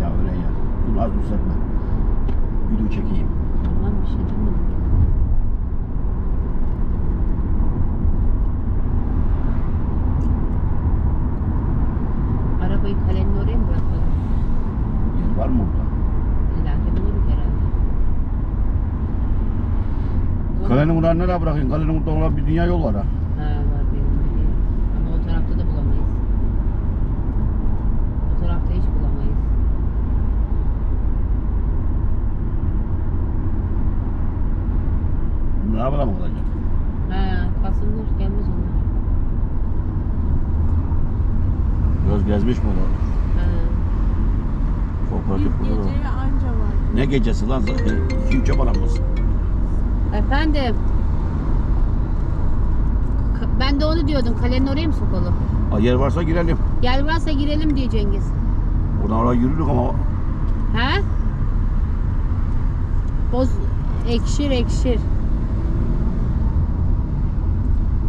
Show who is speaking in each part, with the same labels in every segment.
Speaker 1: ya öyle ya. Bunu az yükseltme. Video çekeyim.
Speaker 2: Tamam bir şey demedim. Arabayı kalenin oraya mı bırakalım?
Speaker 1: Yer var mı orada?
Speaker 2: İlla ki buluruz herhalde.
Speaker 1: Kalenin buradan nereye bırakayım? Kalenin burada olan bir dünya yol var ha.
Speaker 2: Ha var benim biliyorum. Ama o tarafta da bulamayız. O tarafta hiç bulamayız.
Speaker 1: Bunun arabada mı kalacak?
Speaker 2: Ha Kasımlar gelmez onlar.
Speaker 1: Biraz gezmiş mi o da?
Speaker 2: Ha.
Speaker 3: Bir
Speaker 1: Kooperatif burada da.
Speaker 3: geceye anca var.
Speaker 1: Ne gecesi lan? Kim çaban mısın?
Speaker 2: Efendim. Ka- Ben de onu diyordum. Kalenin oraya mı sokalım?
Speaker 1: Ha, yer varsa girelim.
Speaker 2: Gel varsa girelim diyor Cengiz.
Speaker 1: Buradan oraya yürürük ama
Speaker 2: He? Boz ekşir ekşir.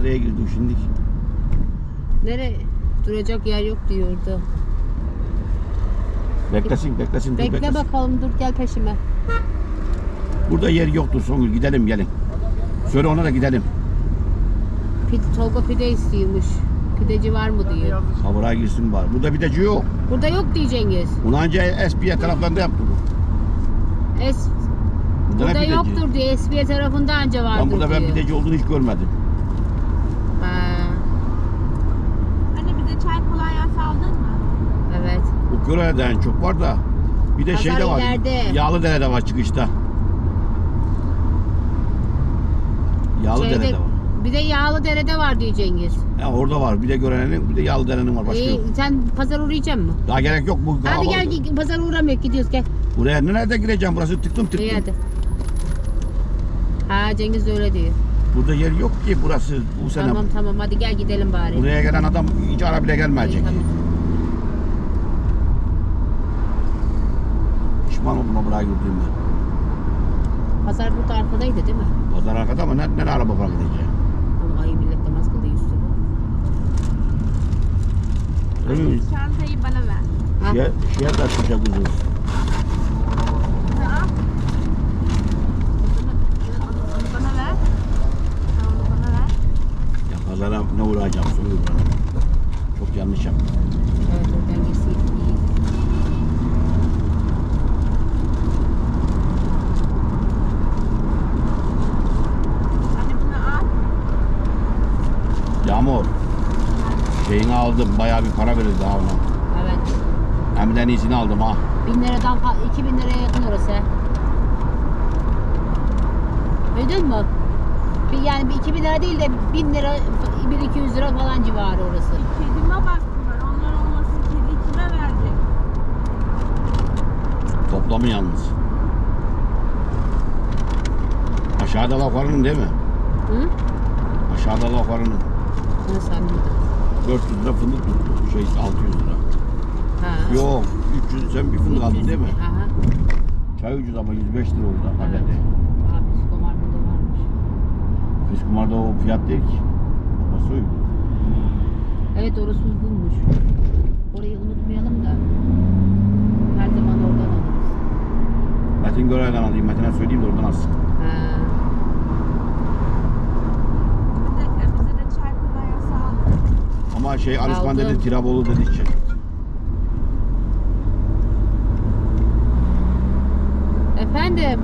Speaker 1: Nereye girdik şimdi?
Speaker 2: Nere duracak yer yok diyordu.
Speaker 1: Beklesin, beklesin. dur,
Speaker 2: Bekle
Speaker 1: beklesin.
Speaker 2: bakalım dur gel peşime.
Speaker 1: Burada yer yoktur Songül. Gidelim gelin. Söyle ona da gidelim.
Speaker 2: Pide, Tolga pide istiyormuş. Pideci var mı diyor.
Speaker 1: Ha buraya girsin var. Burada pideci yok.
Speaker 2: Burada yok diyor Cengiz.
Speaker 1: Bunu anca SP'ye taraflarında yaptı bu.
Speaker 2: Es,
Speaker 1: Burada,
Speaker 2: burada
Speaker 1: pideci?
Speaker 2: yoktur diyor. Esbiye tarafında anca vardır
Speaker 1: Ben burada ben
Speaker 2: diyor.
Speaker 1: pideci olduğunu hiç görmedim.
Speaker 2: Ha,
Speaker 3: Çay kolonyası aldın mı?
Speaker 2: evet.
Speaker 1: Bu Kore'de en çok var da. Bir de
Speaker 2: Pazar
Speaker 1: şeyde var.
Speaker 2: ileride.
Speaker 1: Yağlıdere'de var çıkışta. Yağlıdere'de
Speaker 2: Şeyde,
Speaker 1: var.
Speaker 2: bir de yağlı derede var diyor Cengiz.
Speaker 1: Ya orada var. Bir de Gören'in bir de Yağlıdere'nin var. Başka
Speaker 2: İyi,
Speaker 1: yok.
Speaker 2: sen pazar uğrayacak mısın?
Speaker 1: Daha gerek yok bu.
Speaker 2: Hadi
Speaker 1: kalabalık.
Speaker 2: gel gi- pazar uğramıyor gidiyoruz gel.
Speaker 1: Buraya nerede gireceğim? Burası tıktım tıktım.
Speaker 2: İyi hadi. Ha Cengiz de öyle diyor.
Speaker 1: Burada yer yok ki burası bu sene.
Speaker 2: Tamam tamam hadi gel gidelim bari.
Speaker 1: Buraya gelen adam hiç ara bile
Speaker 2: İyi,
Speaker 1: gelmeyecek.
Speaker 2: tamam.
Speaker 1: Pişman oldum o buraya girdiğimde.
Speaker 2: Pazar burada arkadaydı değil mi?
Speaker 1: Pazar arkada ama ne, ne araba park edeceğim?
Speaker 2: Oğlum ayı millet namaz.
Speaker 1: Değil mi?
Speaker 3: Çantayı bana ver.
Speaker 1: Şeye, şeye de çıkacak uzun.
Speaker 3: Sen al. Onu, onu bana ver. Sen onu bana ver.
Speaker 1: Ya pazara ne uğrayacağım soruyorum bana. Çok yanlış yaptım. Yağmur. Şeyini aldım. Bayağı bir para verildi ha ona.
Speaker 2: Evet.
Speaker 1: Hem de en iyisini aldım ha.
Speaker 2: Bin liradan fa- iki bin liraya yakın orası. Duydun mu? Bir, yani bir iki bin lira değil de bin lira, bir iki yüz lira falan civarı orası.
Speaker 3: Kedime baktılar. Onlar olmasın kedi kime verecek?
Speaker 1: Toplamı yalnız. Aşağıda laflarının değil mi?
Speaker 2: Hı?
Speaker 1: Aşağıda laflarının.
Speaker 2: Nasıl anladın?
Speaker 1: 400 lira fındık tuttu. Şey 600 lira.
Speaker 2: Ha.
Speaker 1: Yok 300 sen bir fındık aldın değil mi?
Speaker 2: Aha.
Speaker 1: Çay ucuz ama 105 lira oldu
Speaker 2: Evet.
Speaker 1: paketi.
Speaker 2: Aa, psikomar burada varmış.
Speaker 1: Fiskumar'da o fiyat değil ki. Uygun?
Speaker 2: Evet orası uygunmuş. Orayı unutmayalım da. Her zaman oradan alırız.
Speaker 1: Metin Görev'den alayım. Metin'e söyleyeyim de oradan alsın.
Speaker 2: Ha.
Speaker 3: Bir dakika bize de.
Speaker 1: Ama şey
Speaker 2: Aldım.
Speaker 1: dedi Tirabolu dedi için.
Speaker 2: Efendim.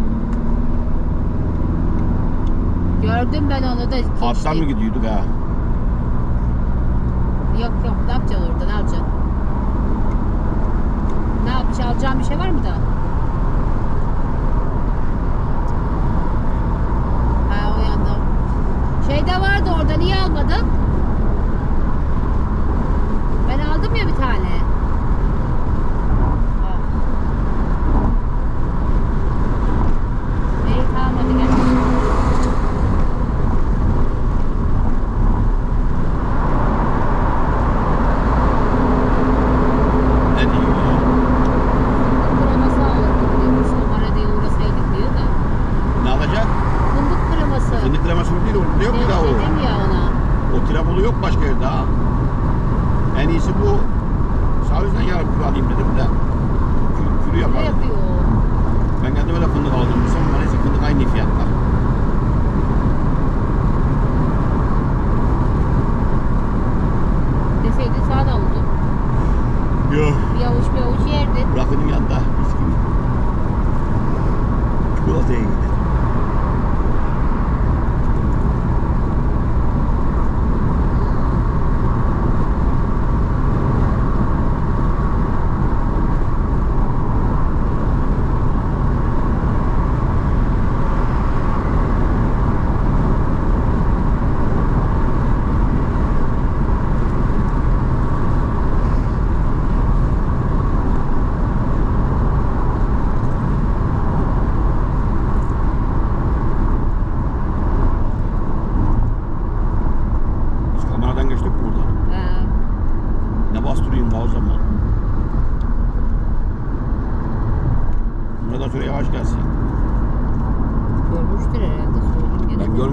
Speaker 2: Gördüm ben onu da.
Speaker 1: Attan mı gidiyorduk ha?
Speaker 2: Yok yok ne yapacaksın orada ne yapacaksın? Ne yapacağım? Alacağım bir şey var mı da? Ha o yanda. Şeyde vardı orada niye almadın? yarak kuru alayım dedim de. Kuru, kuru yapar. Ne yapıyor? Ben kendime de fındık aldım. Bu son neyse fındık aynı fiyatlar. Deseydin sağ
Speaker 1: da oldu. Yok.
Speaker 2: Bir
Speaker 1: avuç bir
Speaker 2: avuç yerdin. Rakının yanında.
Speaker 1: Çikolataya gidelim.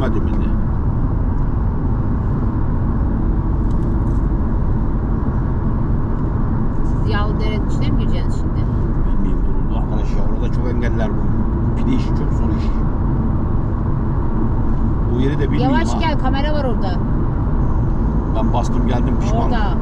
Speaker 1: Görmedim bile.
Speaker 2: Siz Yağlıdere'nin içine mi gireceksiniz şimdi?
Speaker 1: Bilmiyorum duruldu arkadaş ya. Orada çok engeller bu. Pide işi çok zor iş. Bu yeri de bilmiyorum
Speaker 2: Yavaş
Speaker 1: ha.
Speaker 2: gel kamera var orada.
Speaker 1: Ben bastım geldim pişman.
Speaker 2: Orada.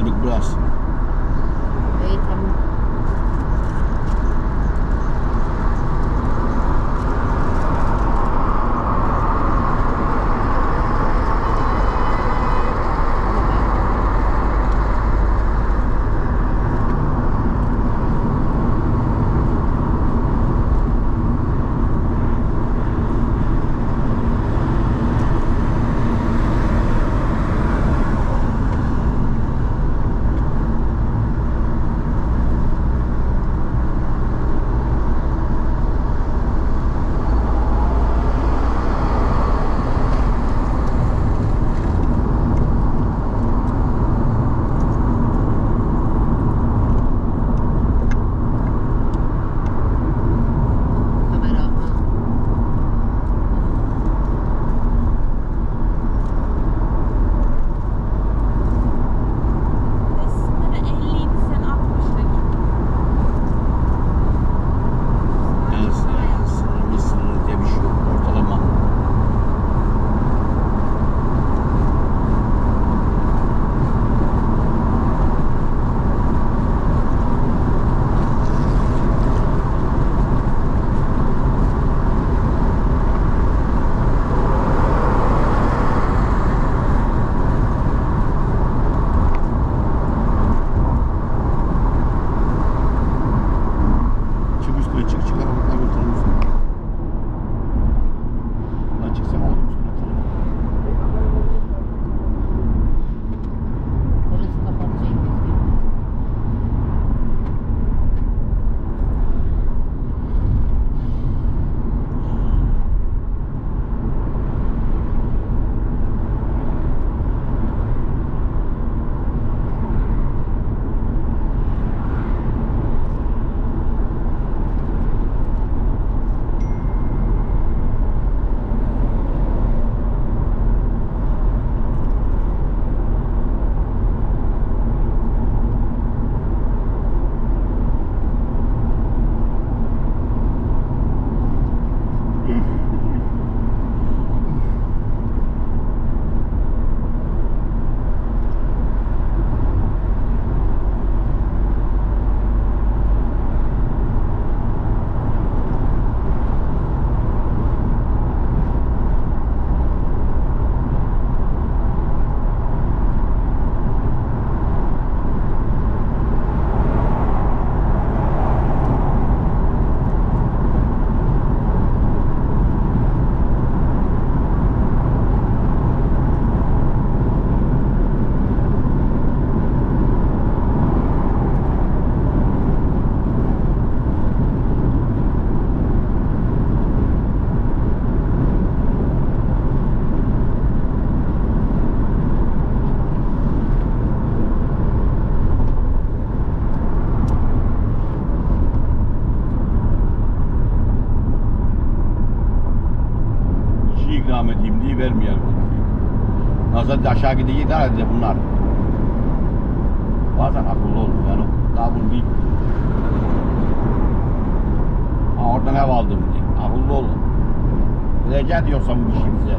Speaker 1: tinggal 12 Nasıl aşağı gideceği daha de bunlar. Bazen akıllı olur yani. Daha bunu bir Ha, oradan ev aldım diye. Akıllı olun. Vereceğim diyorsan bu işi bize.